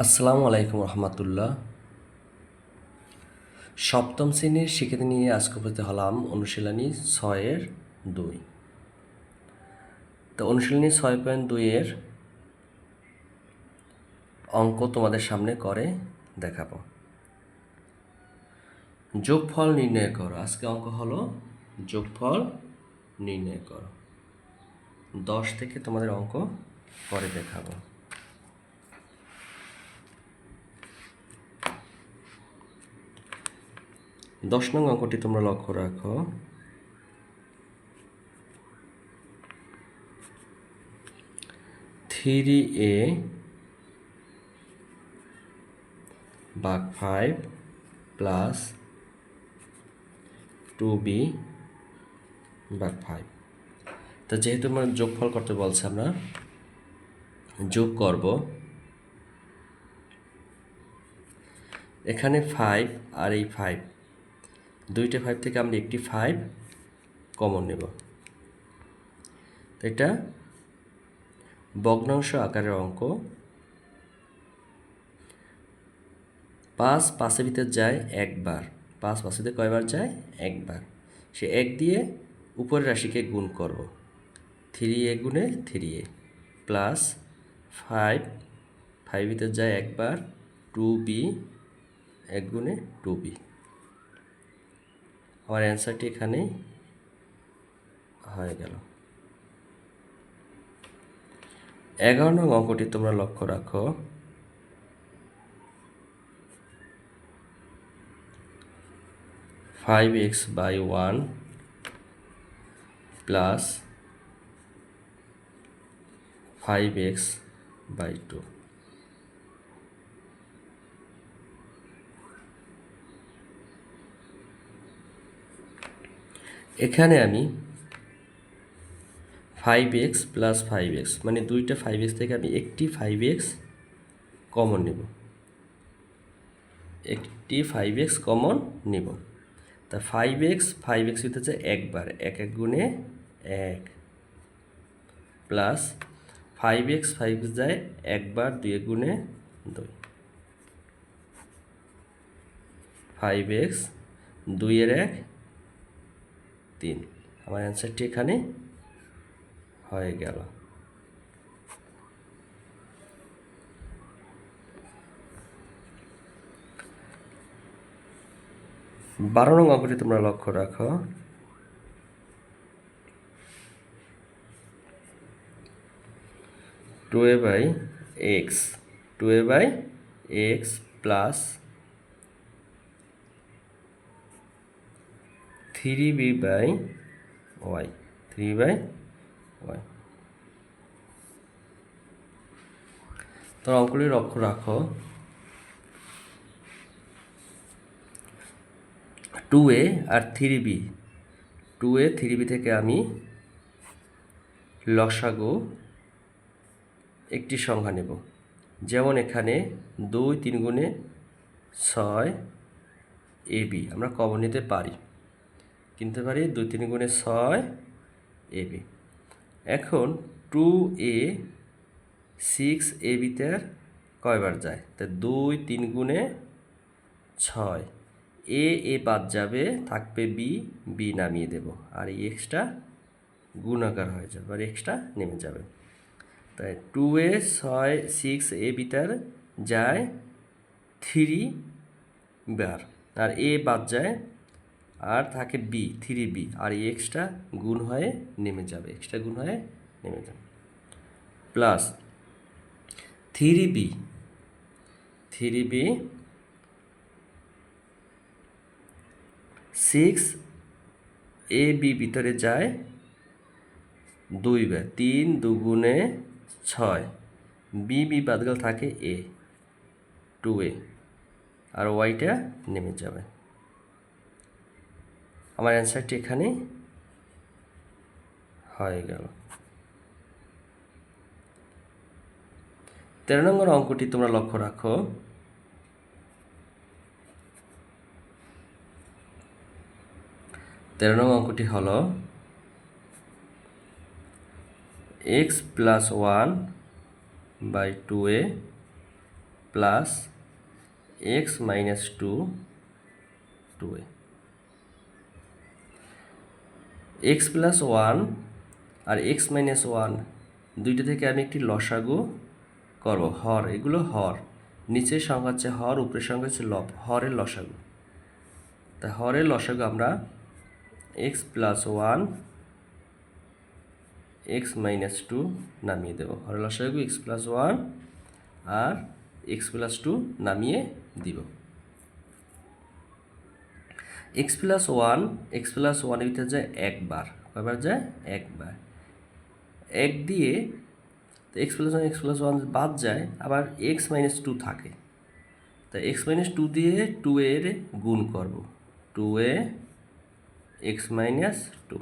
আসসালামু আলাইকুম রহমতুল্লাহ। সপ্তম শ্রেণির শিক্ষার্থী নিয়ে আজকে উপস্থিত হলাম অনুশীলনী ছয়ের দুই। তো অনুশীলনী ছয় পয়েন্ট দুইয়ের অঙ্ক তোমাদের সামনে করে দেখাবো। যোগফল নির্ণয় করো। আজকে অঙ্ক হলো যোগফল নির্ণয় করো। দশ থেকে তোমাদের অঙ্ক পরে দেখাবো। দশ নং অঙ্কটি তোমরা লক্ষ্য রাখো। Three A by five plus two B by five. তো যেহেতু আমরা যোগফল করতে বলছে আমরা, যোগ করব। এখানে ফাইভ আর এই ফাইভ দুইটা ফাইভ থেকে আমরা একটি ফাইভ কমন নেব। এটা ভগ্নাংশ আকারের অঙ্ক। পাঁচ পাঁচের ভিতর যায় একবার। পাঁচ পাঁচের ভিতরে কয়বার যায়? একবার। সে এক দিয়ে উপরের রাশিকে গুণ করব। থ্রি এ গুণে three A plus five five ভিতর যায় একবার টু বি এক গুণে টু বি আমার অ্যান্সারটি এখানে হয়ে গেল। এগারো নং অঙ্কটি তোমরা লক্ষ্য রাখো। Five X by one plus five X by two এখানে আমি five X plus five X মানে দুইটা ফাইভ এক্স থেকে আমি একটি ফাইভ এক্স কমন নেব। একটি ফাইভ এক্স কমন নেব। তা ফাইভ এক্স ফাইভ এক্স হচ্ছে একবার, এক এক গুণে এক। Plus five X five X যায় একবার, দুই এক গুণে দুই। ফাইভ এক্স দুইয়ের এক তিন। আমার অ্যান্সারটি এখানে হয়ে গেল। বারো নং অঙ্কটি তোমরা লক্ষ্য রাখো। Two A by X. Two A by X plus three B by Y three by Y তোমরা অঙ্কগুলি লক্ষ্য রাখো। Two A R three B two A three B থেকে আমি লসাগু একটি সংখ্যা নেব। যেমন এখানে দুই তিন গুণে ছয় এ বি আমরা কমন নিতে পারি। কিনতে পারি দুই তিন গুণে ছয় এ বি। এখন টু এ সিক্স এ বিতে কয়বার যায়? তা দুই তিন গুণে ছয়। এ এ বাদ যাবে, থাকবে বি বি নামিয়ে দেব। আর এই এক্সট্রা গুণাকার হয়ে যাবে, আর এক্সট্রা নেমে যাবে। তাই টু এ ছয় সিক্স এ বিটার যায় থ্রি বার। আর এ বাদ যায় আর থাকে বি থ্রি বি আর এই এক্সট্রা গুণ হয়ে নেমে যাবে এক্সট্রা গুণ হয়ে নেমে যাবে। Plus three b three b six এ বি ভিতরে যায় দুইবার তিন দুগুণে ছয়। বি বি বাদগাল থাকে এ টু এ আর ওয়াইটা নেমে যাবে। আমার অ্যান্সারটি এখানে হয়ে গেল। তেরো নম্বর অঙ্কটি তোমরা লক্ষ্য রাখো। তেরো নম্বর অঙ্কটি হল x plus one by two A plus x minus two two A x plus one আর এক্স মাইনাস ওয়ান দুইটা থেকে আমি একটি লসাগু করব, হর, এগুলো হর। নিচের সংখ্যা হচ্ছে হর, উপরের সংখ্যা হচ্ছে লব, হরের লসাগু। তা হরের লসাগু আমরা x plus one x minus two নামিয়ে দেবো। হরের লসাগু এক্স প্লাস ওয়ান আর এক্স প্লাস টু নামিয়ে দিব। X plus one x plus ওয়ানের ভিতরে যায় একবার। কয়বার যায়? একবার। এক দিয়ে x plus one x plus one বাদ যায়, আবার এক্স মাইনাস টু থাকে। তা এক্স মাইনাস টু দিয়ে টু এর গুণ করব। টু এ এক্স মাইনাস টু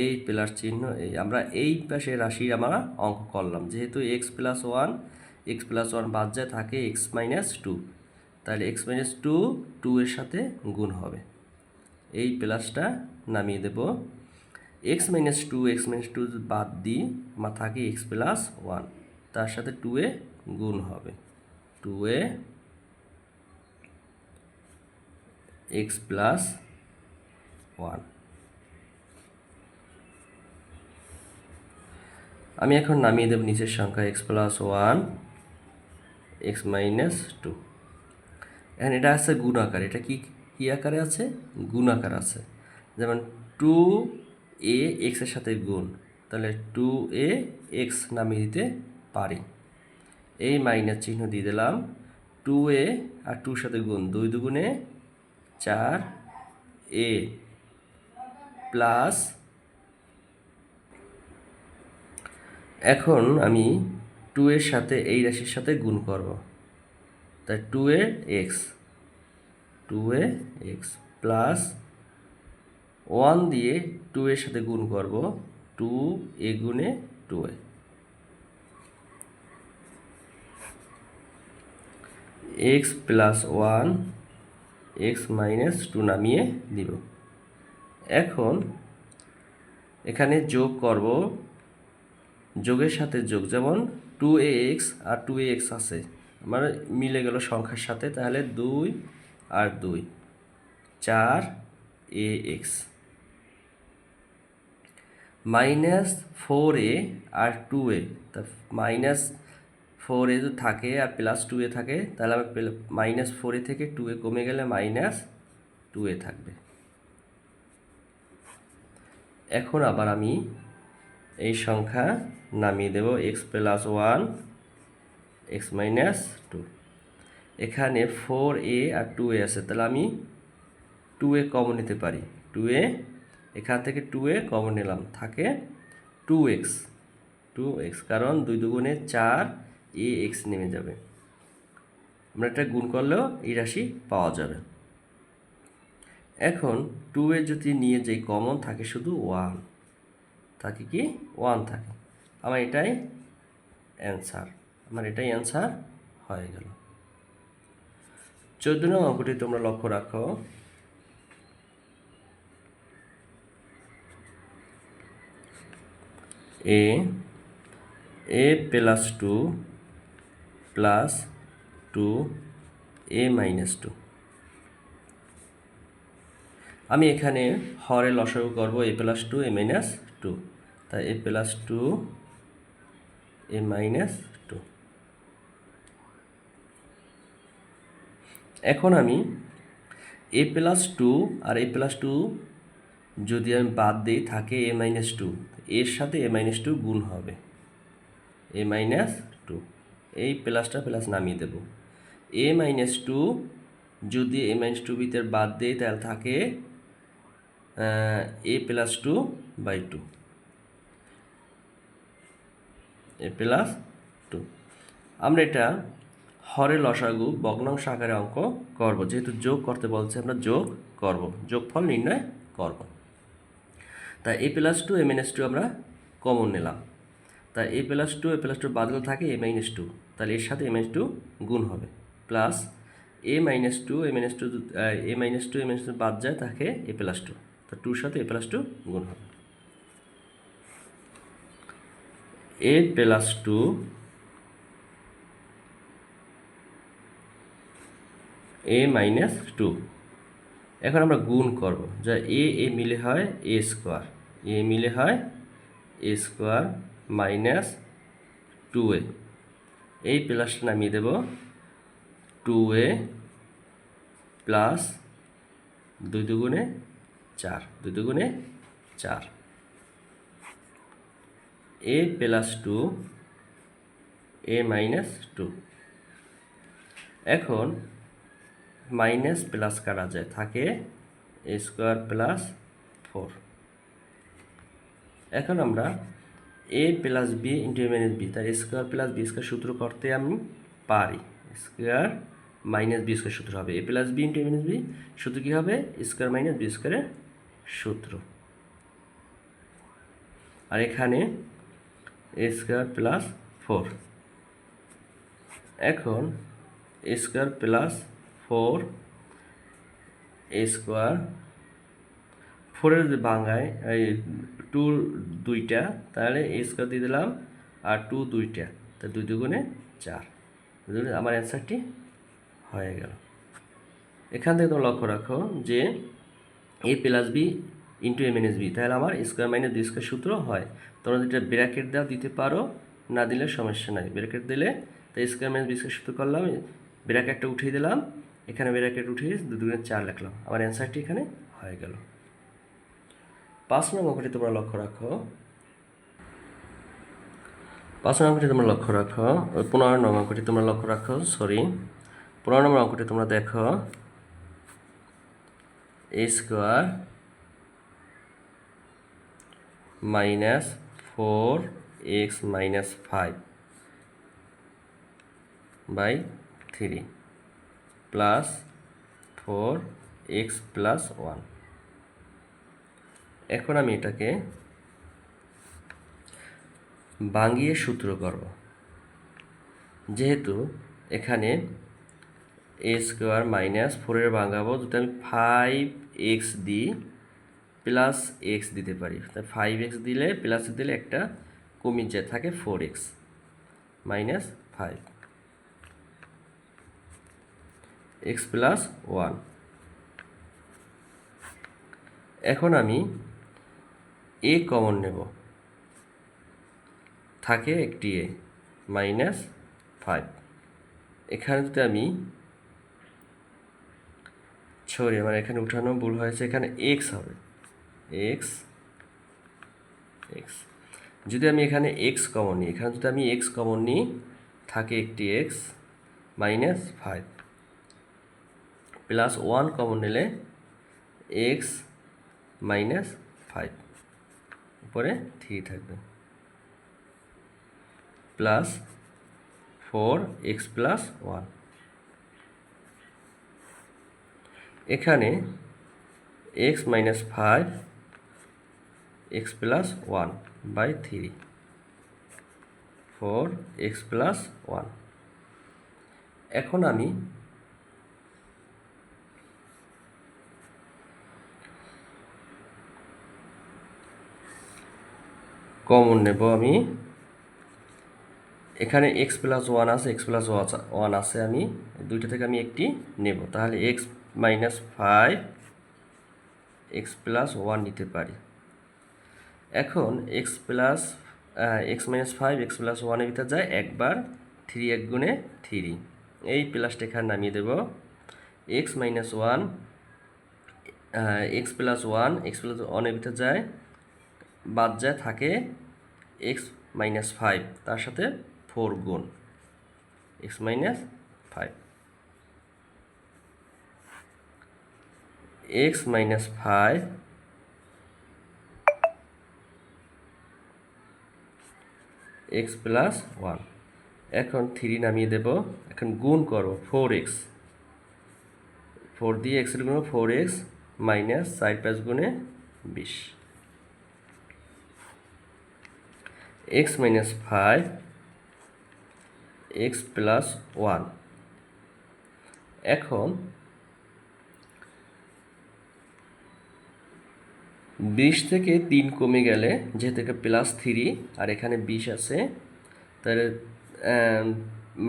এই প্লাস চিহ্ন, এই আমরা এই পাশে রাশির আমরা অঙ্ক করলাম। যেহেতু x plus one x plus one বাদ যায়, থাকে এক্স মাইনাস টু তাহলে এক্স মাইনাস টু টু এর সাথে গুণ হবে। এই প্লাসটা নামিয়ে দেব। X minus two, x minus two বাদ দিই, আমার থাকে এক্স প্লাস ওয়ান। তার সাথে টু এ গুণ হবে। টু এ এক্স প্লাস ওয়ান। আমি এখন নামিয়ে দেব নিচের সংখ্যা, x plus one, x minus two. এখন এটা আছে গুণ আকার। এটা কি, কী আকারে আছে? গুণ আকার আছে। যেমন টু এ এক্সের সাথে গুণ, তাহলে টু এ এক্স নামিয়ে দিতে পারি। এই মাইনাস চিহ্ন দিয়ে দিলাম টু এ আর টুর সাথে গুণ। দুই দুগুণে চার এ প্লাস এখন আমি টু এর সাথে, এই রাশির সাথে গুণ করব। তাই টু এ এক্স টু এ এক্স প্লাস ওয়ান দিয়ে টু এর সাথে গুণ করব টু এ গুণে টু এ x plus one x minus two নামিয়ে দিব। এখন এখানে যোগ করব, যোগের সাথে যোগ যেমন টু এ এক্স আর টু এ এক্স আছে। আমার মিলে গেল সংখ্যার সাথে, তাহলে দুই আর দুই, চার এ এক্স, মাইনাস ফোর এ আর টু এ, তা মাইনাস ফোর এ যদি থাকে আর প্লাস টু এ থাকে, তাহলে আমার মাইনাস ফোর এ থেকে টু এ কমে গেলে মাইনাস টু এ থাকবে। এখন আবার আমি এই সংখ্যা নামিয়ে দেব, x plus one x minus two এখানে ফোর এ আর টু এ আছে। তাহলে আমি টু এ কমন নিতে পারি। টু এ এখান থেকে টু এ কমন নিলাম। থাকে টু এক্স টু এক্স কারণ দুই দুগুণে চার এ এক্স নেমে যাবে। আমরা এটা গুণ করলেও এই রাশি পাওয়া যাবে। এখন টু এ যদি নিয়ে যাই কমন থাকে শুধু ওয়ান থাকে কি? ওয়ান থাকে। আমার এটাই অ্যান্সার আমার এটাই অ্যান্সার হয়ে গেল। চোদ্দ নং অঙ্কটি তোমরা লক্ষ্য রাখো। এ a plus two plus two a minus two আমি এখানে হরে লসাগু করব a plus two a minus two তাই a plus two a minus two এখন আমি এ প্লাস টু আর এ প্লাস টু যদি আমি বাদ দিই, থাকে এ মাইনাস টু এর সাথে এ মাইনাস টু গুণ হবে। এ মাইনাস টু এই প্লাসটা প্লাস নামিয়ে দেব। এ মাইনাস টু যদি এ মাইনাস টু ভিতর বাদ দিই, তাহলে থাকে a plus two by two a plus two আমরা এটা হরে লসাগু ভগ্নাংশ আকারে অঙ্ক করব। যেহেতু যোগ করতে বলছে আমরা, যোগ করব। যোগফল নির্ণয় করব। তা a plus two a minus two আমরা কমন নিলাম। তা a plus two a plus two বাদল থাকে এ মাইনাস টু তাহলে এর সাথে এ মাইনাস টু গুণ হবে। Plus a minus two a minus two a minus two a minus two বাদ যায় থাকে এ প্লাস টু তা টুর সাথে এ প্লাস টু গুণ হবে। A plus two a minus two এখন আমরা গুণ করব। যা এ এ মিলে হয় এ স্কোয়ার এ মিলে হয় a square minus two a এই প্লাসটা নামিয়ে দেব। টু এ প্লাস দুই দুগুণে চার। দুই দুগুণে চার। A plus two a minus two এখন মাইনাস প্লাস কাটা যায়, থাকে স্কোয়ার প্লাস ফোর এখন আমরা a plus b into minus b তার স্কোয়ার প্লাস বি স্কোয়ার সূত্র করতে আমি পারি। স্কোয়ার মাইনাস বি স্কোয়ার সূত্র হবে। A plus b into minus b সূত্র কী হবে? স্কোয়ার মাইনাস বি স্কোয়ারের সূত্র। আর এখানে এ স্কোয়ার প্লাস ফোর এখন square plus four a square. ফোরের যদি এই টু দুইটা, তাহলে এ স্কোয়ার দিয়ে দিলাম, আর টু দুইটা, তা দুই দুগুণে চার। আমার অ্যান্সারটি হয়ে গেল। এখান থেকে তোমরা লক্ষ্য রাখো যে a plus b into a minus b, তাহলে আমার স্কোয়ার মাইনাস বি স্কোয়ার সূত্র হয়। তোমরা যেটা ব্র্যাকেট দাও, দিতে পারো, না দিলে সমস্যা নাই। ব্র্যাকেট দিলে তাই স্কোয়ার মাইনাস বি স্কোয়ার সূত্র করলাম, ব্র্যাকেটটা উঠিয়ে দিলাম এখানে ব্র্যাকেট উঠিয়ে দু দুগুণে চার লিখলাম। আমার অ্যান্সারটি এখানে হয়ে গেল। পাঁচ নম্বর অঙ্কটি তোমরা লক্ষ্য রাখো। পাঁচ নম্বর অঙ্কটি তোমরা লক্ষ্য রাখো। পনেরো নম্বর অঙ্কটি তোমরা লক্ষ্য রাখো সরি পনেরো নম্বর অঙ্কটি তোমরা দেখো। A square minus four x minus five by three plus four x plus one এখন আমি এটাকে বাঙ্গিয়ে সূত্র করব। যেহেতু এখানে এ স্কোয়ার মাইনাস ফোরের ভাঙাবো, যদি আমি ফাইভ এক্স দিই প্লাস এক্স দিতে পারি। ফাইভ এক্স দিলে প্লাস দিলে একটা কমে যায়, থাকে four x minus five x plus one. এখন আমি এ কমন নেব। থাকে একটি এ, মাইনাস ফাইভ। এখানে যদি আমি সরি, আমার এখানে উঠানো ভুল হয়েছে, এখানে এক্স হবে। X x. যদি আমি এখানে এক্স কমন নিই, এখানে যদি আমি এক্স কমন নিই, থাকে একটি x minus five. Plus one common নিলে এক্স মাইনাস ফাইভ উপরে থ্রি থাকবে। Plus four x plus one এখানে x minus five x plus one by three four x plus one এখন আমি কমন নেব আমি। এখানে এক্স প্লাস ওয়ান আছে এক্স প্লাস ওয়ান আছে আমি। দুইটা থেকে আমি একটি নেব। তাহলে x minus five x plus one নিতে পারি। এখন x plus x minus five x plus ওয়ানের ভিতরে যায় একবার থ্রি এক গুণে থ্রি এই প্লাসটা এখানে নামিয়ে দেব। X minus one x plus one x plus ওয়ানের ভিতরে যায় বাদ যায়, থাকে এক্স মাইনাস ফাইভ তার সাথে ফোর গুণ x minus five x minus five x plus one এখন থ্রি নামিয়ে দেব, এখন গুণ করো ফোর এক্স ফোর দিয়ে এক্সের গুণ ফোর এক্স মাইনাস সাইড পাঁচ গুণে বিশ। X minus five x plus one এখন বিশ থেকে তিন কমে গেলে যেহেতু থেকে প্লাস থ্রি আর এখানে বিশ আছে, তাহলে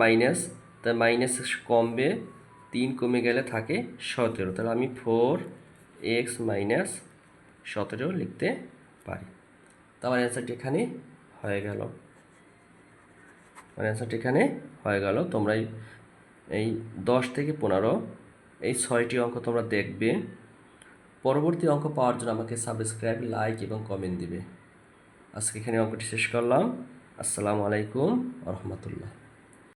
মাইনাস তা মাইনাস কমবে, তিন কমে গেলে থাকে সতেরো। তাহলে আমি ফোর এক্স মাইনাস সতেরো লিখতে পারি। তো আমার অ্যান্সারটি এখানে হয়ে গেল। মানে অ্যান্সারটি এখানে হয়ে গেল। তোমরা এই- দশ থেকে পনেরো, এই ছয়টি অঙ্ক তোমরা দেখবে। পরবর্তী অঙ্ক পাওয়ার জন্য আমাকে সাবস্ক্রাইব লাইক এবং কমেন্ট দিবে। আজকে এখানে অঙ্কটি শেষ করলাম। আসসালামু আলাইকুম রহমতুল্লাহ।